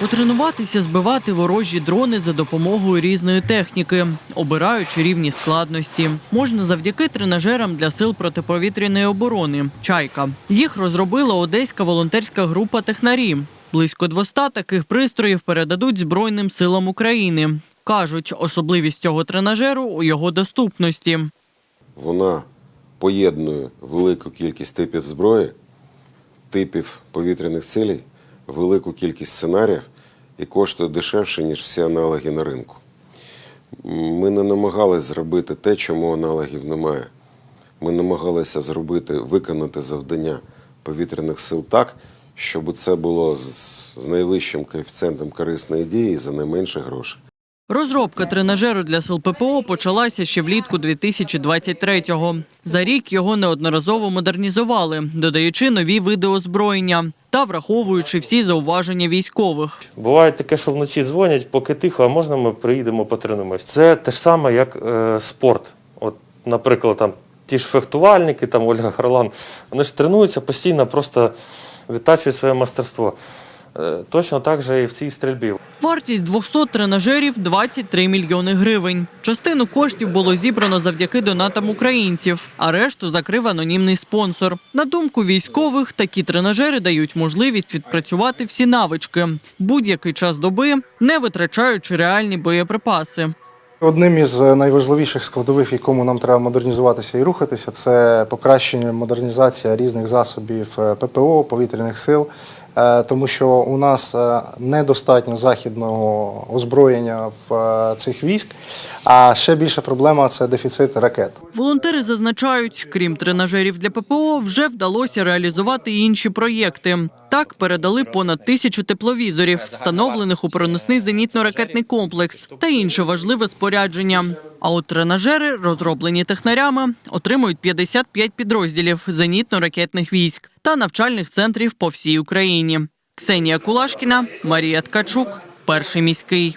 Потренуватися збивати ворожі дрони за допомогою різної техніки, обираючи рівні складності. Можна завдяки тренажерам для сил протиповітряної оборони Чайка. Їх розробила одеська волонтерська група технарі. Близько 200 таких пристроїв передадуть Збройним силам України. Кажуть, особливість цього тренажеру у його доступності. Вона поєднує велику кількість типів зброї, типів повітряних цілей, велику кількість сценаріїв і коштує дешевше, ніж всі аналоги на ринку. Ми не намагалися зробити те, чому аналогів немає. Ми намагалися зробити, виконати завдання повітряних сил так, щоб це було з, найвищим коефіцієнтом корисної дії за найменше грошей. Розробка тренажеру для сил ППО почалася ще влітку 2023-го. За рік його неодноразово модернізували, додаючи нові види озброєння та враховуючи всі зауваження військових. Буває таке, що вночі дзвонять, поки тихо, а можна ми приїдемо потренуємось. Це те ж саме, як е, спорт. От, наприклад, там ті ж фехтувальники, там Ольга Харлан, вони ж тренуються постійно, просто відтачують своє мастерство. Е, точно так же і в цій стрільбі. Вартість 200 тренажерів 23 мільйони гривень. Частину коштів було зібрано завдяки донатам українців, а решту закрив анонімний спонсор. На думку військових, такі тренажери дають можливість відпрацювати всі навички будь-який час доби, не витрачаючи реальні боєприпаси. Одним із е, найважливіших складових, в якому нам треба модернізуватися і рухатися, це покращення модернізація різних засобів е, ППО, повітряних сил, тому що у нас е, недостатньо західного озброєння в е, цих військ. А ще більша проблема це дефіцит ракет. Волонтери зазначають, крім тренажерів для ППО, вже вдалося реалізувати інші проєкти. Так передали понад тисячу тепловізорів, встановлених у проносний зенітно-ракетний комплекс та інше важливе спорядження. А от тренажери, розроблені технарями, отримують 55 підрозділів зенітно-ракетних військ та навчальних центрів по всій Україні. Ксенія Кулашкіна, Марія Ткачук, перший міський.